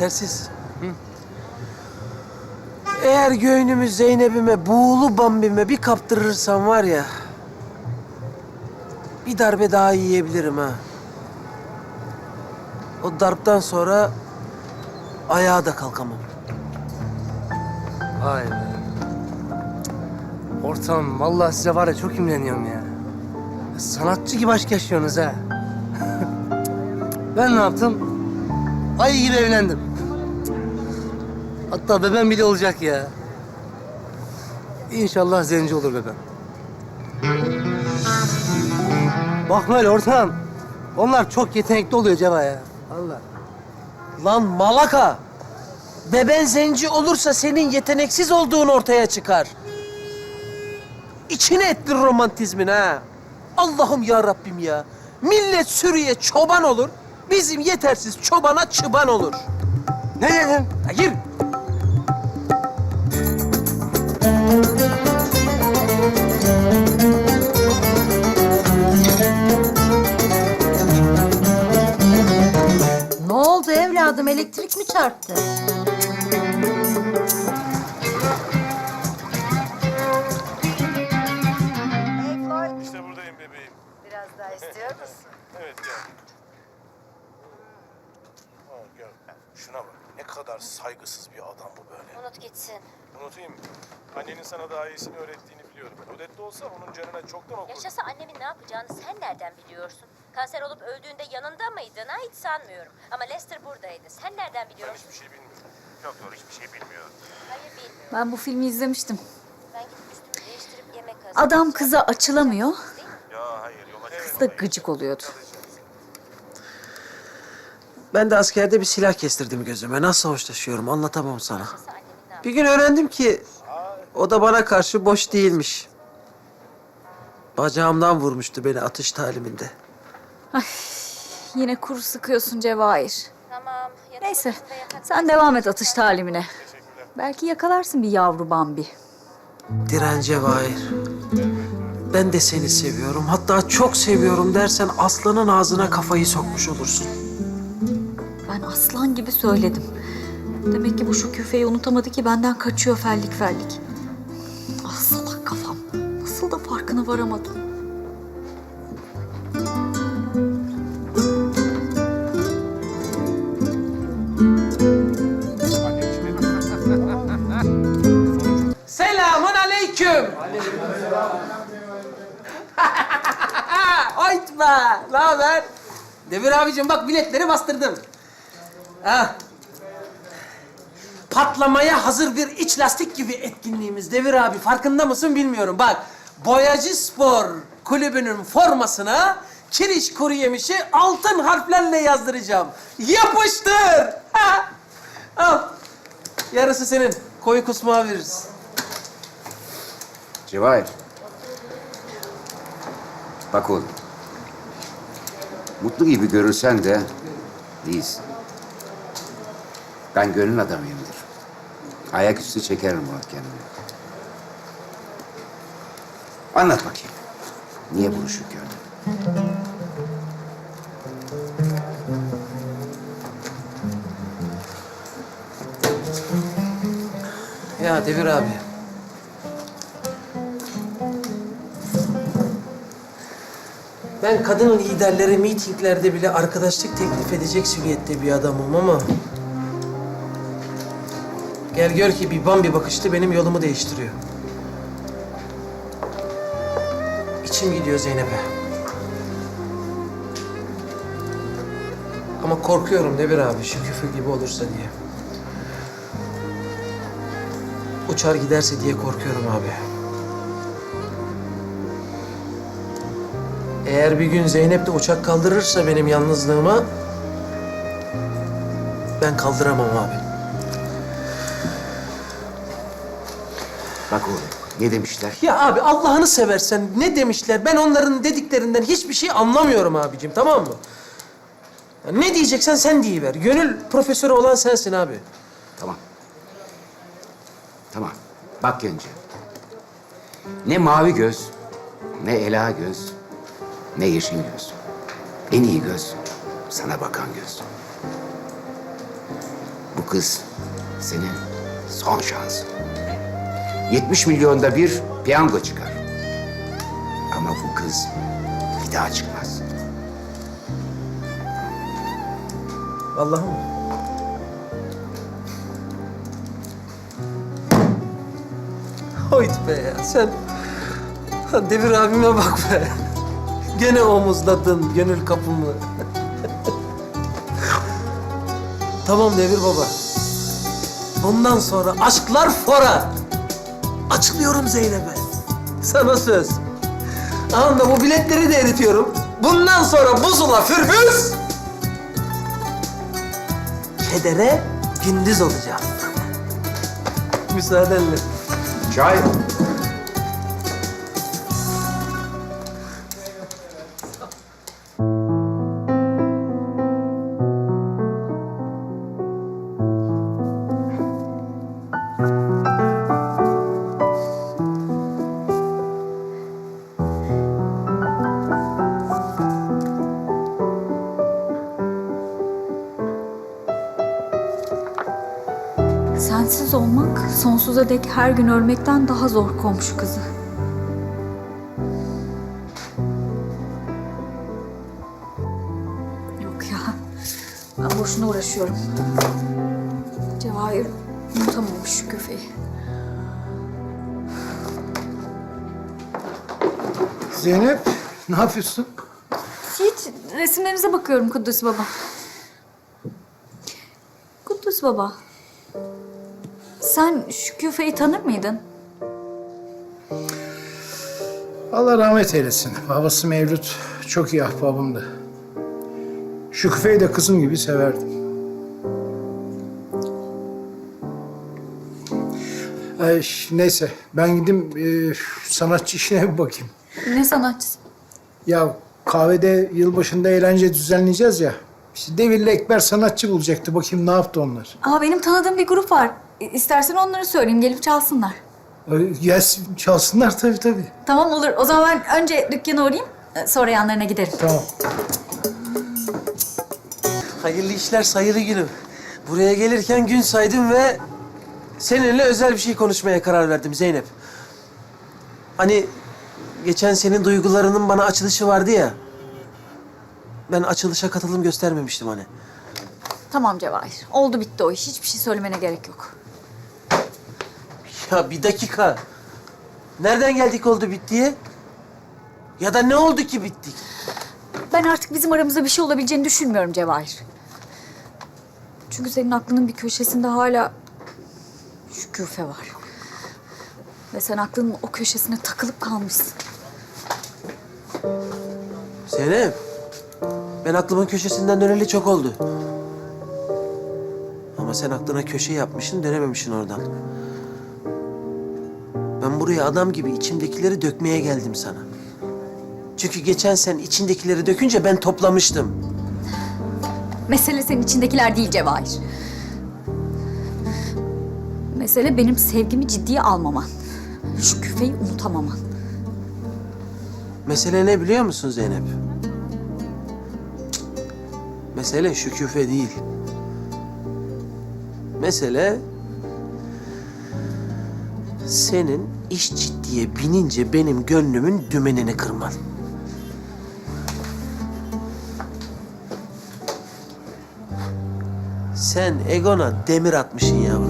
yetersiz. Eğer göğnümü Zeynep'ime, buğulu Bambi'me bir kaptırırsam var ya... ...bir darbe daha yiyebilirim ha. O darptan sonra ayağa da kalkamam. Vay be. Ortam vallahi size var ya çok imreniyorum ya. Sanatçı gibi aşk yaşıyorsunuz ha. ben ne yaptım? Ay gibi evlendim. Hatta bebem bile olacak ya. İnşallah zenci olur bebem. Bakma öyle ortam. Onlar çok yetenekli oluyor Ceva ya. Allah. Lan malaka! Beben zenci olursa senin yeteneksiz olduğun ortaya çıkar. İçine ettir romantizmin ha. Allah'ım ya Rabbim ya. Millet sürüye çoban olur. Bizim yetersiz çobana çıban olur. Ne dedin? Ha, evladım? Elektrik mi çarptı? İşte buradayım bebeğim. Biraz daha istiyor musun? Evet gel. Aa, gel. Şuna bak. Ne kadar saygısız bir adam bu böyle. Unut gitsin. Unutayım. Annenin sana daha iyisini öğrettiğini biliyorum. Odette olsa onun canına çoktan okurdum. Yaşasa annemin ne yapacağını sen nereden biliyorsun? Kanser olup öldüğünde yanında mıydın ha? Hiç sanmıyorum. Ama Lester buradaydı. Sen nereden Ben biliyorsun? hiçbir şey bilmiyorum. Yok doğru hiçbir şey bilmiyorum. Hayır bilmiyorum. Ben bu filmi izlemiştim. Ben gidip üstümü değiştirip yemek hazırlayacağım. Adam kıza açılamıyor. Değil mi? Ya hayır yola Kız da gıcık oluyordu. Ben de askerde bir silah kestirdim gözüme. Nasıl hoşlaşıyorum anlatamam sana. Annemin ne Bir gün öğrendim ki o da bana karşı boş değilmiş. Bacağımdan vurmuştu beni atış taliminde. Yine kuru sıkıyorsun Cevahir. Tamam. Neyse sen devam et atış talimine. Belki yakalarsın bir yavru Bambi. Dirence Vahir. Ben de seni seviyorum. Hatta çok seviyorum dersen aslanın ağzına kafayı sokmuş olursun. Ben aslan gibi söyledim. Demek ki bu şu küfeyi unutamadı ki benden kaçıyor fellik fellik. Ah salak kafam. Nasıl da farkına varamadım. Be. Ne haber? Demir abicim bak biletleri bastırdım. Ha. Patlamaya hazır bir iç lastik gibi etkinliğimiz Devir abi. Farkında mısın bilmiyorum. Bak Boyacı Spor kulübünün formasına kiriş kuru yemişi altın harflerle yazdıracağım. Yapıştır. Ha. Al. Yarısı senin. Koyu kusmağı veririz. Cevahir. Bak oğlum. Mutlu gibi görülsen de değilsin. Ben gönül adamıyımdır. Ayaküstü çekerim muhakkemini. Anlat bakayım. Niye buluşuk gördün? Ya Devir abi. Ben kadın liderlere mitinglerde bile arkadaşlık teklif edecek silüette bir adamım ama... Gel gör ki bir bambi bakışlı benim yolumu değiştiriyor. İçim gidiyor Zeynep'e. Ama korkuyorum Devir abi şu küfür gibi olursa diye. Uçar giderse diye korkuyorum abi. Eğer bir gün Zeynep de uçak kaldırırsa benim yalnızlığıma... ...ben kaldıramam abi. Bak oğlum ne demişler? Ya abi Allah'ını seversen ne demişler? Ben onların dediklerinden hiçbir şey anlamıyorum abicim tamam mı? Ya ne diyeceksen sen deyiver. Gönül profesörü olan sensin abi. Tamam. Tamam. Bak Gence. Ne mavi göz, ne ela göz, ne yeşil göz. En iyi göz sana bakan göz. kız senin son şansın. 70 milyonda bir piyango çıkar. Ama bu kız bir daha çıkmaz. Allah'ım. Hoyt be ya sen. Devir abime bak be. Gene omuzladın gönül kapımı. tamam Devir baba. Bundan sonra aşklar fora. Açılıyorum Zeynep'e. Sana söz. Anında bu biletleri de eritiyorum. Bundan sonra buzula fürbüz. Kedere gündüz olacağım. Müsaadenle. Çay. Sonsuza dek her gün ölmekten daha zor komşu kızı. Yok ya. Ben boşuna uğraşıyorum. Cevahir unutamamış şu köfeyi. Zeynep, ne yapıyorsun? Hiç resimlerinize bakıyorum Kudüs Baba. Kudüs Baba. Sen şu küfeyi tanır mıydın? Allah rahmet eylesin. Babası Mevlüt çok iyi ahbabımdı. Şükufe'yi de kızım gibi severdim. Ay, neyse ben gideyim e, sanatçı işine bir bakayım. Ne sanatçısı? Ya kahvede yılbaşında eğlence düzenleyeceğiz ya. İşte Devir'le Ekber sanatçı bulacaktı. Bakayım ne yaptı onlar. Aa benim tanıdığım bir grup var. İstersen onları söyleyeyim gelip çalsınlar. Ay, Gelsin çalsınlar tabii tabii. Tamam olur. O zaman ben önce dükkana uğrayayım. Sonra yanlarına giderim. Tamam. Hayırlı işler sayılı günüm. Buraya gelirken gün saydım ve seninle özel bir şey konuşmaya karar verdim Zeynep. Hani geçen senin duygularının bana açılışı vardı ya. Ben açılışa katılım göstermemiştim hani. Tamam Cevahir. Oldu bitti o iş. Hiçbir şey söylemene gerek yok. Ya bir dakika. Nereden geldik oldu bittiye? Ya da ne oldu ki bittik? Ben artık bizim aramızda bir şey olabileceğini düşünmüyorum Cevahir. Çünkü senin aklının bir köşesinde hala şu küfe var. Ve sen aklının o köşesine takılıp kalmışsın. Zeynep. Ben aklımın köşesinden döneli çok oldu. Ama sen aklına köşe yapmışsın, dönememişsin oradan. Ben buraya adam gibi içimdekileri dökmeye geldim sana. Çünkü geçen sen içindekileri dökünce ben toplamıştım. Mesele senin içindekiler değil Cevahir. Mesele benim sevgimi ciddiye almaman. Şu küfeyi unutamaman. Mesele ne biliyor musun Zeynep? Cık. Mesele şu küfe değil. Mesele senin iş ciddiye binince benim gönlümün dümenini kırman. Sen egona demir atmışsın yavrum.